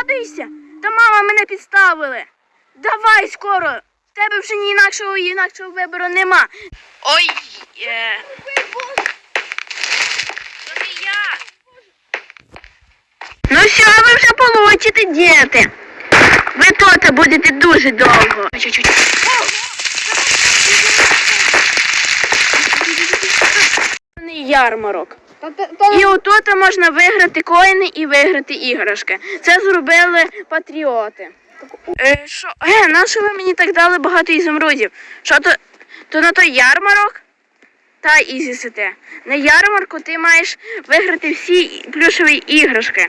радуйся. Та мама мене підставили. Давай скоро. В тебе вже ні інакшого інакшого вибору нема. Ой. Е... Ну що ви вже получите, діти? Ви тут будете дуже довго. Ярмарок. І отут можна виграти коїни і виграти іграшки. Це зробили патріоти. Е, що? Е, ви мені так дали багато ізумрудів? Що то, то на той ярмарок? Та ізі сете. На ярмарку ти маєш виграти всі плюшові іграшки.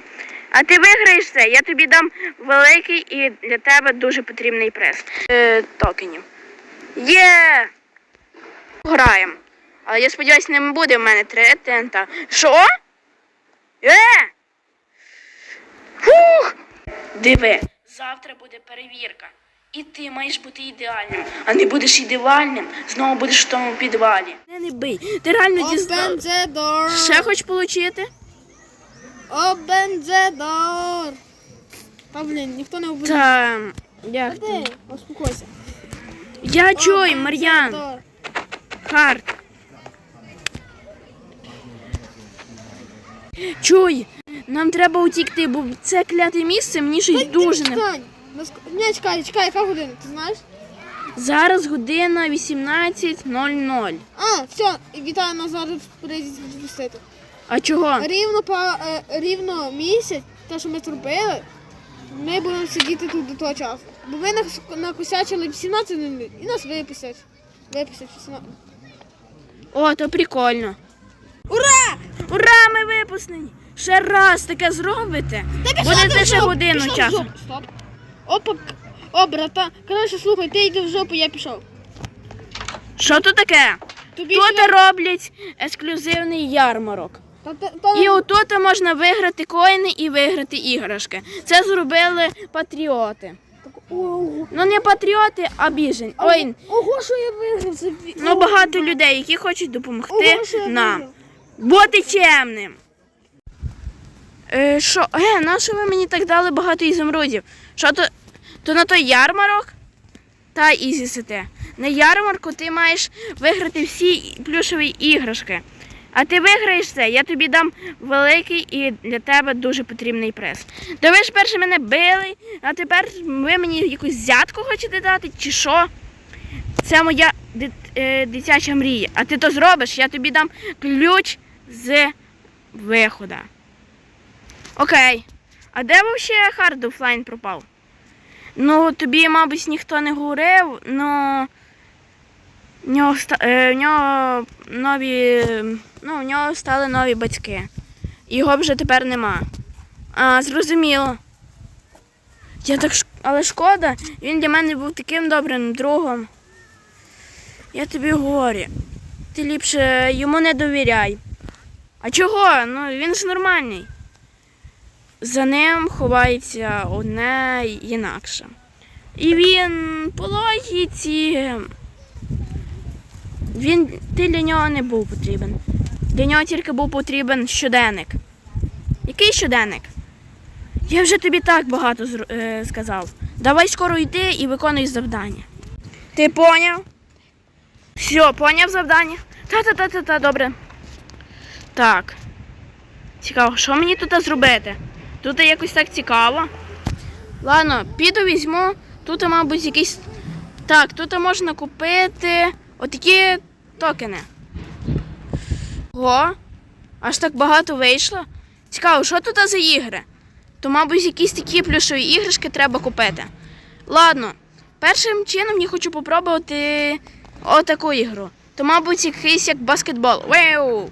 А ти виграєш це, я тобі дам великий і для тебе дуже потрібний приз. Е, токенів. Є! Граємо. Але я сподіваюся, не буде в мене три тента. Що? Е! Фух! Диви, завтра буде перевірка. І ти маєш бути ідеальним, а не будеш ідеальним, знову будеш в тому підвалі. Не, не бий. Ти реально Open дізнав. the door. Ще хочеш отримати? Open the door. Та, блін, ніхто не обидить. Та як ти? Успокойся. Я чуй, Мар'ян. door. Харт. Чуй, нам треба утікти, бо це кляте місце мені щось дуже не. Чекай. Ну, чекай, чекай, яка година, ти знаєш? Зараз година 18.00. А, все, вітаю нас зараз відпустити. А чого? Рівно по е, рівно місяць, те, що ми зробили, ми будемо сидіти тут до того часу. Бо ви нас накосячили в 17 і нас випустять. Випустять 18. О, то прикольно. Ура! Ура, ми випускнені! Ще раз таке зробите. Будете ще годину часу. Стоп. Опа. О, брата. Коротше, слухай, ти йди в жопу, я пішов. Що тут таке? Тобі Тут ще- роблять ексклюзивний ярмарок. Та, та, та, І отут можна виграти коїни і виграти іграшки. Це зробили патріоти. Ого. Ну не патріоти, а біжень. Ой, Ого, що я виграв ві- ну багато людей, які хочуть допомогти Ого, що я нам. виграв. Бути чемним. Е, що? Е, на що ви мені так дали багато ізумрудів? Що то, то на той ярмарок? Та ізі сете. На ярмарку ти маєш виграти всі плюшові іграшки. А ти виграєш це, я тобі дам великий і для тебе дуже потрібний приз. То ви ж перше мене били, а тепер ви мені якусь взятку хочете дати, чи що? Це моя е, дитяча мрія. А ти то зробиш, я тобі дам ключ з виходу. Окей. А де взагалі хард офлайн пропав? Ну, тобі, мабуть, ніхто не говорив, ну. В нього, е, в нього нові. Ну, в нього стали нові батьки. Його вже тепер нема. А, зрозуміло. Я так. Але шкода, він для мене був таким добрим другом. Я тобі говорю. Ти ліпше йому не довіряй. А чого? Ну він ж нормальний. За ним ховається одне інакше. І він по логіці. Він, ти для нього не був потрібен. Для нього тільки був потрібен щоденник. Який щоденник? Я вже тобі так багато е, сказав. Давай скоро йди і виконуй завдання. Ти поняв? Все, поняв завдання? Та-та-та-та-та, добре. Так. Цікаво, що мені тут зробити? Тут якось так цікаво. Ладно, піду візьму. Тут, мабуть, якийсь. Так, тут можна купити отакі токени. Ого, аж так багато вийшло. Цікаво, що тут за ігри? То, мабуть, якісь такі плюшові іграшки треба купити. Ладно, першим чином я хочу попробувати отаку ігру. То, мабуть, якийсь як баскетбол. Веу!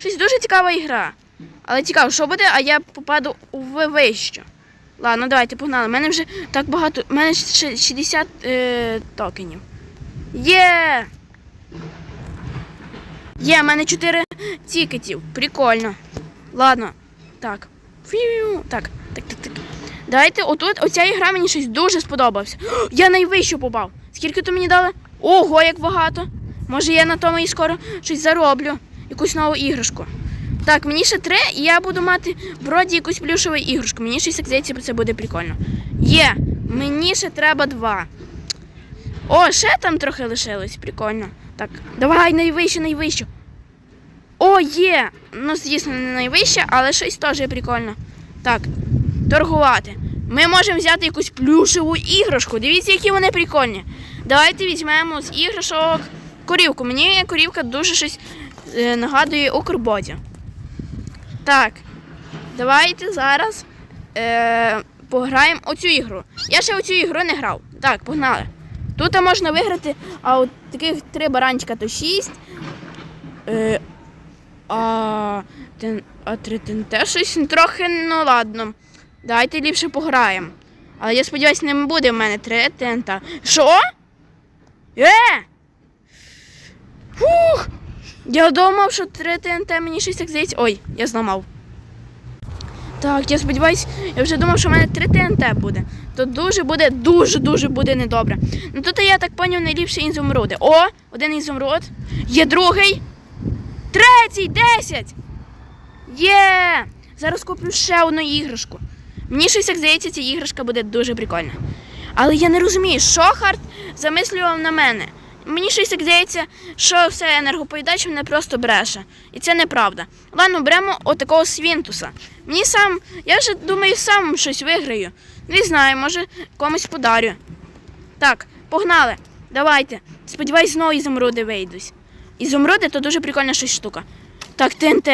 Щось дуже цікава ігра. Але цікаво, що буде, а я попаду у вищу. Ладно, давайте погнали. У мене вже так багато. У мене ще 60 е, токенів. Є! Є, в мене 4 тікетів. Прикольно. Ладно. Так. Фью. Так, так, так, так. Давайте, отут, оця ігра мені щось дуже сподобався. Я найвищу попав. Скільки то мені дали? Ого, як багато. Може я на тому і скоро щось зароблю. Якусь нову іграшку. Так, мені ще три, і я буду мати вроді якусь плюшову іграшку. Мені щось здається, це буде прикольно. Є, мені ще треба два. О, ще там трохи лишилось, прикольно. Так, давай найвище, найвище. О, є! Ну, звісно, не найвище, але щось теж прикольно. Так, торгувати. Ми можемо взяти якусь плюшеву іграшку. Дивіться, які вони прикольні. Давайте візьмемо з іграшок корівку. Мені корівка дуже щось нагадує Укрботі. Так, давайте зараз е, пограємо оцю ігру. Я ще оцю ігру не грав. Так, погнали. Тут можна виграти, а от таких три баранчика то шість. Е, а, тен, а три ТНТ щось трохи, ну ладно. Давайте ліпше пограємо. Але я сподіваюся, не буде в мене три ТНТ. Що? Е! Фух! Я думав, що три ТНТ мені щось так здається. Ой, я зламав. Так, я сподіваюся, я вже думав, що в мене три ТНТ буде. То дуже буде, дуже-дуже буде недобре. Ну тут я так поняв найліпші ізумруди. О, один ізумруд. Є другий. Третій, десять. Є! Зараз куплю ще одну іграшку. Мені щось як здається, ця іграшка буде дуже прикольна. Але я не розумію, що Харт замислював на мене. Мені щось як здається, що все енергопоїдач мене просто бреше. І це неправда. Ладно, беремо отакого свінтуса. Мені сам, я вже думаю, сам щось виграю. Не знаю, може комусь подарю. Так, погнали. Давайте. Сподіваюсь, знову ізумруди вийдуть. Ізумруди то дуже прикольна щось штука. Так, ТНТ.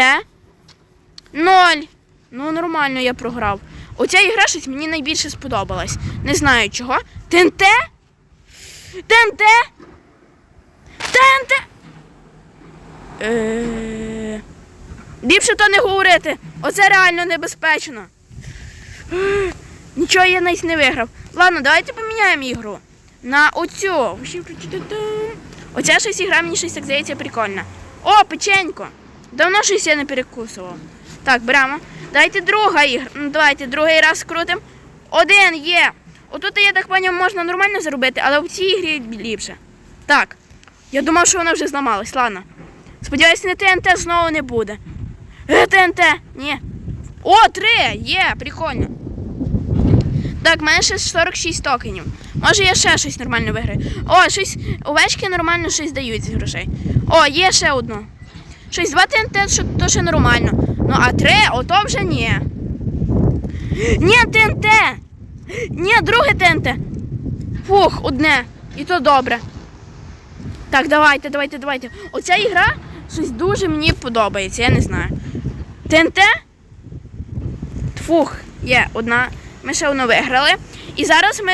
Ноль. Ну, нормально я програв. Оця ігра щось мені найбільше сподобалась. Не знаю чого. ТНТ? ТНТ? ТНТ? Е... Ліпше то не говорити. Оце реально небезпечно. Е, Нічого я навіть не виграв. Ладно, давайте поміняємо ігру. На оцю. Оця щось ігра мені щось так здається прикольна. О, печенько. Давно щось я не перекусував. Так, беремо. Давайте друга ігра. Ну, давайте другий раз крутим. Один є. Отут, я так поняв, можна нормально зробити, але в цій ігрі ліпше. Так. Я думав, що вона вже зламалась. Ладно. Сподіваюсь, не ТНТ знову не буде. Е, ТНТ. Ні. О, три! Є, прикольно. Так, ще 46 токенів. Може я ще щось нормально виграю. О, щось овечки нормально щось дають з грошей. О, є ще одну. Щось два ТНТ, що то ще нормально. Ну, а три, ото вже ні. Ні, ТНТ! Ні, друге ТНТ. Фух, одне. І то добре. Так, давайте, давайте, давайте. Оця ігра щось дуже мені подобається, я не знаю. ТНТ? Фух, є одна. Ми ще одну виграли. І зараз ми,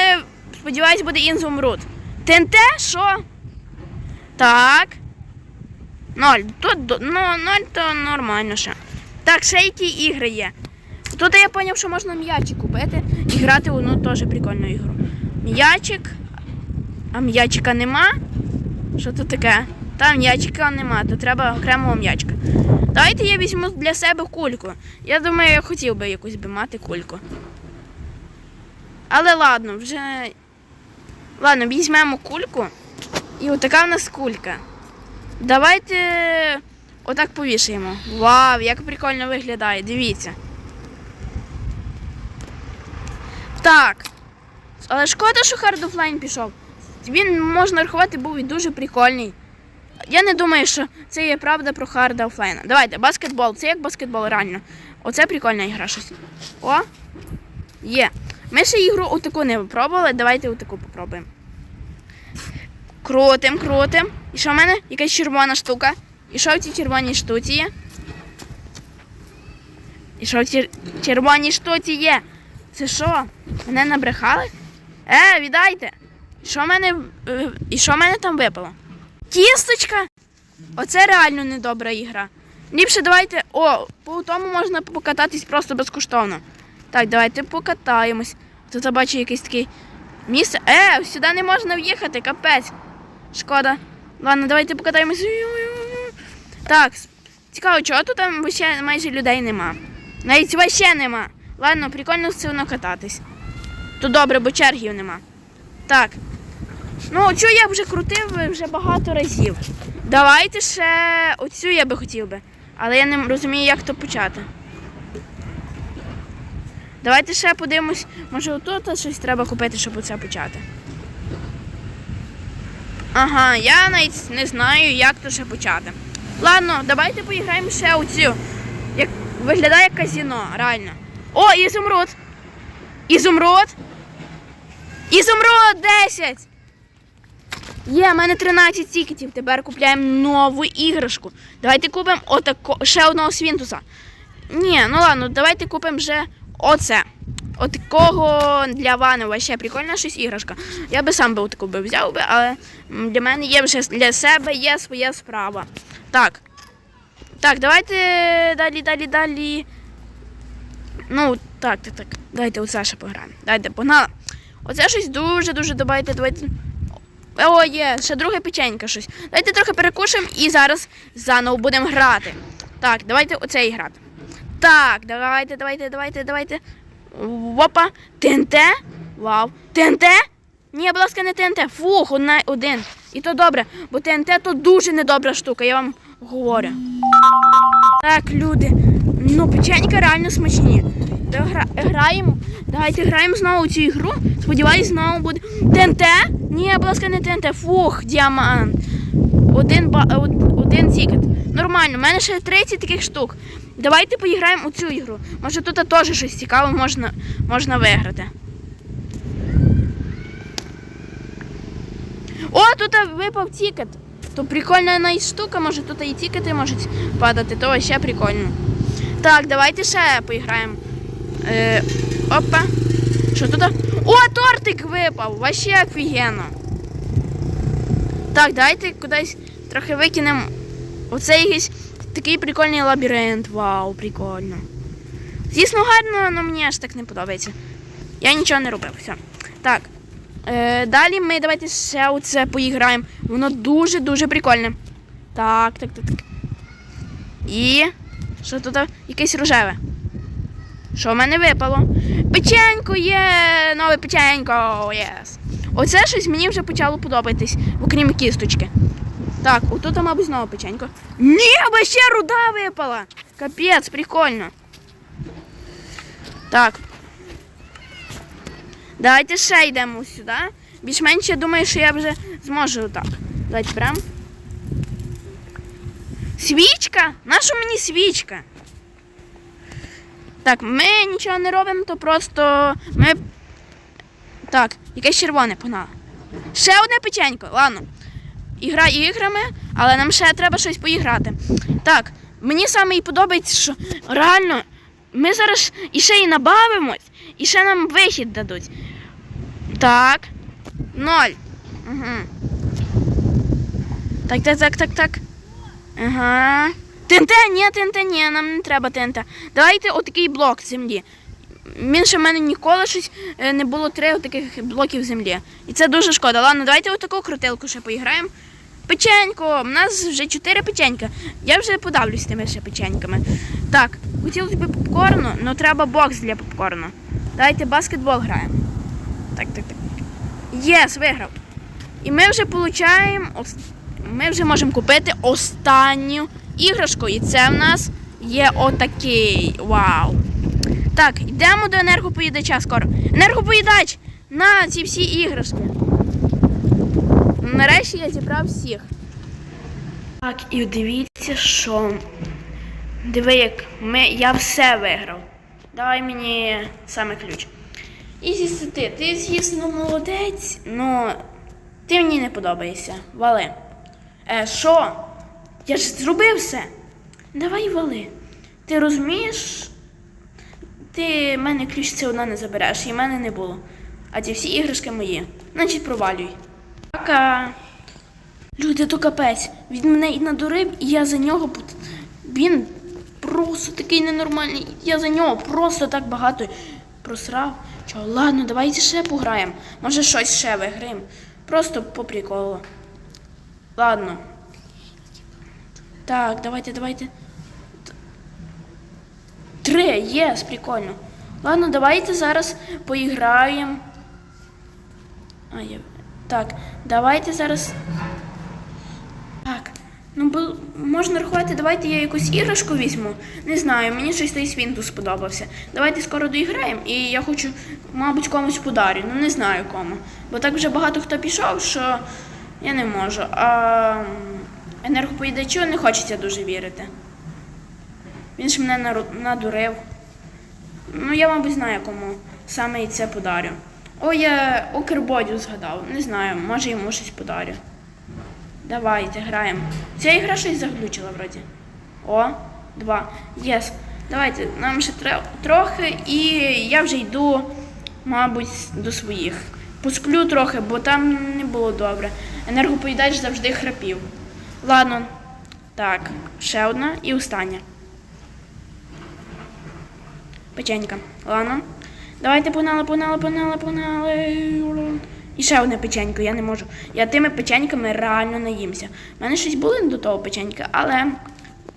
сподіваюсь, буде інзумруд. ТНТ, що? Так. Ноль. Тут ну, ноль то нормально ще. Так, ще які ігри є. Тут я зрозумів, що можна м'ячик купити і грати в одну теж прикольну ігру. М'ячик. А м'ячика нема. Що тут таке? Там м'ячика нема, то треба окремого м'ячка. Давайте я візьму для себе кульку. Я думаю, я хотів би якусь би мати кульку. Але ладно, вже. Ладно, візьмемо кульку. І отака в нас кулька. Давайте отак повішаємо. Вау, як прикольно виглядає, дивіться. Так. Але шкода, що Hard Offline пішов. Він, можна рахувати, був і дуже прикольний. Я не думаю, що це є правда про Hard Offline. Давайте, баскетбол. Це як баскетбол реально. Оце прикольна ігра щось. О! Є. Ми ще ігру отаку не пробували, давайте отаку попробуємо. Крутим, крутим. І що в мене? Якась червона штука. І що в цій червоній штуці є? І що в цій червоній штуці є? Це що? Мене набрехали? Е, віддайте! Що мене, е, і що в мене там випало? Кісточка? Оце реально недобра ігра. Ліпше давайте. О, по тому можна покататись просто безкоштовно. Так, давайте покатаємось. Тут я бачу якесь таке місце. Е, сюди не можна в'їхати, капець. Шкода. Ладно, давайте покатаємось. Так, цікаво, чого тут там ще майже людей нема. Навіть вообще нема. Ладно, прикольно все одно кататись. Тут добре, бо чергів нема. Так. Ну, цю я вже крутив вже багато разів. Давайте ще оцю я би хотів би. Але я не розумію, як то почати. Давайте ще подивимось, може отут щось треба купити, щоб оце почати. Ага, я навіть не знаю, як то ще почати. Ладно, давайте поіграємо ще у цю. Як виглядає казіно, реально. О, ізумруд! Ізумруд! Ізумруд 10! Є, в мене 13 тікетів. Тепер купляємо нову іграшку. Давайте купимо отако, ще одного свінтуса. Ні, ну ладно, давайте купимо вже оце. Отакого для Ванова ще прикольна щось іграшка. Я би сам би отаку би взяв би, але для мене є вже для себе є своя справа. Так. Так, давайте далі, далі, далі. Ну, так, так, так. Давайте оце ще пограємо. Давайте, погнали. Оце щось дуже-дуже давайте, давайте. О, є, ще друге печенька щось. Давайте трохи перекушаємо і зараз заново будемо грати. Так, давайте оце і грати. Так, давайте, давайте, давайте, давайте. Опа. ТНТ? Вау. ТНТ? Ні, будь ласка, не ТНТ. Фух, одна, один. І то добре, бо ТНТ то дуже недобра штука, я вам говорю. Так, люди. Ну, печенька реально смачні. Граємо. Давайте граємо знову цю ігру. Сподіваюсь, знову буде. ТНТ? Ні, будь ласка, не ТНТ. Фух, діамант. Один, ба... один тікет. Нормально, у мене ще 30 таких штук. Давайте поіграємо у цю ігру. Може тут теж щось цікаве можна, можна виграти. О, тут випав тікет. То прикольна навіть штука, може тут і тікети можуть падати, то ще прикольно. Так, давайте ще поіграємо. Е, опа. Що тут? О, тортик випав! Вообще офігенно. Так, давайте кудись трохи викинемо. Оце якийсь такий прикольний лабіринт. Вау, прикольно. Звісно, гарно, але мені аж так не подобається. Я нічого не робив. Все. Так. Е, далі ми давайте ще оце поіграємо. Воно дуже-дуже прикольне. Так, так, так, так. І. Що тут? Якесь рожеве. Що в мене випало? Печенько є! Нове печенько! Єс! Оце щось мені вже почало подобатись, окрім кісточки. Так, отут, мабуть, знову печенько. Ні, ще руда випала! Капець, прикольно. Так. Давайте ще йдемо сюди. Більш-менш я думаю, що я вже зможу так. Давайте прям. Свічка? Наша мені свічка? Так, ми нічого не робимо, то просто ми. Так, якесь червоне погнали. Ще одне печенько, ладно. Ігра іграми, але нам ще треба щось поіграти. Так, мені саме і подобається, що реально ми зараз іще і набавимось, і ще нам вихід дадуть. Так. Ноль. Угу. Так, так, так, так, так. Ага. ТНТ, ні, ТНТ, ні, нам не треба ТНТ. Давайте отакий блок землі. Ще в мене ніколи щось е, не було три таких блоків землі. І це дуже шкода. Ладно, давайте отаку крутилку ще поіграємо. Печенько, у нас вже чотири печенька. Я вже подавлюсь тими ще печеньками. Так, хотілося б попкорну, але треба бокс для попкорну. Давайте баскетбол граємо. Так, так, так. Єс, виграв. І ми вже получаємо. Ми вже можемо купити останню іграшку. І це в нас є отакий. Вау. Так, йдемо до енергопоїдача скоро. Енергопоїдач! На ці всі іграшки. Нарешті я зібрав всіх. Так, і дивіться, що. Диви, як ми... я все виграв. Давай мені саме ключ. І з'їсти. Ти, звісно, молодець, але ти мені не подобаєшся. Вали. Е, що? Я ж зробив все. Давай вали. Ти розумієш? Ти мене ключ все одно не забереш, і мене не було. А ці всі іграшки мої. Значить, провалюй. Пока. Люди, то капець. Він мене і надурив, і я за нього. Він просто такий ненормальний. Я за нього просто так багато просрав. Чого, ладно, давайте ще пограємо. Може щось ще виграємо. Просто по приколу. Ладно. Так, давайте, давайте. Три, єс, прикольно. Ладно, давайте зараз поіграємо. А, я... Так, давайте зараз. Так, Ну, бо можна рахувати, давайте я якусь іграшку візьму. Не знаю, мені щось той свінтус сподобався. Давайте скоро доіграємо, і я хочу, мабуть, комусь подарю. Ну не знаю кому. Бо так вже багато хто пішов, що я не можу. А енергопоїдачу не хочеться дуже вірити. Він ж мене надурив. Ну, я, мабуть, знаю, кому саме і це подарю. О, я Окербодю згадав. Не знаю, може йому щось подарю. Давайте, граємо. Ця ігра щось заглючила вроді. О, два. Єс. Давайте, нам ще трохи, і я вже йду, мабуть, до своїх. Посплю трохи, бо там не було добре. Енергопоїдач завжди храпів. Ладно. Так, ще одна і остання. Печенька. Ладно. Давайте погнали, погнали, погнали, погнали. І ще одне печенько, я не можу. Я тими печеньками реально наїмся. У мене щось було до того печенька, але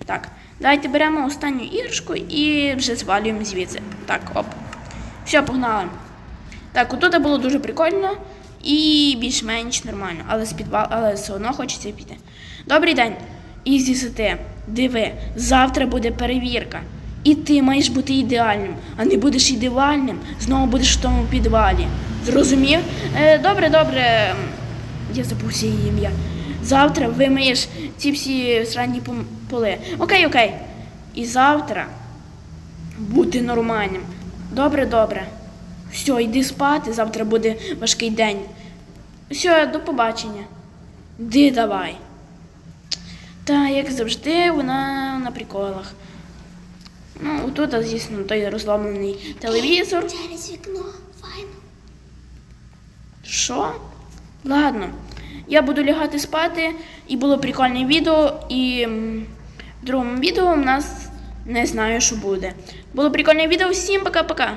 так. Давайте беремо останню іграшку і вже звалюємо звідси. Так, оп. Все, погнали. Так, отут було дуже прикольно і більш-менш нормально, але з підвал, але все одно хочеться піти. Добрий день. Ізі сити. Диви, завтра буде перевірка. І ти маєш бути ідеальним, а не будеш ідеальним, знову будеш в тому підвалі. Зрозумів? Е, добре, добре. Я забувся її ім'я. Завтра вимиєш ці всі сранні поли. Окей, окей. І завтра бути нормальним. Добре, добре. Все, йди спати, завтра буде важкий день. Все, до побачення. Ди давай. Та, як завжди, вона на приколах. Ну, тут, звісно, той розломлений телевізор. Через вікно. Файно. Що? Ладно. Я буду лягати спати, і було прикольне відео, і в другому відео в нас не знаю, що буде. Було прикольне відео. Всім пока-пока.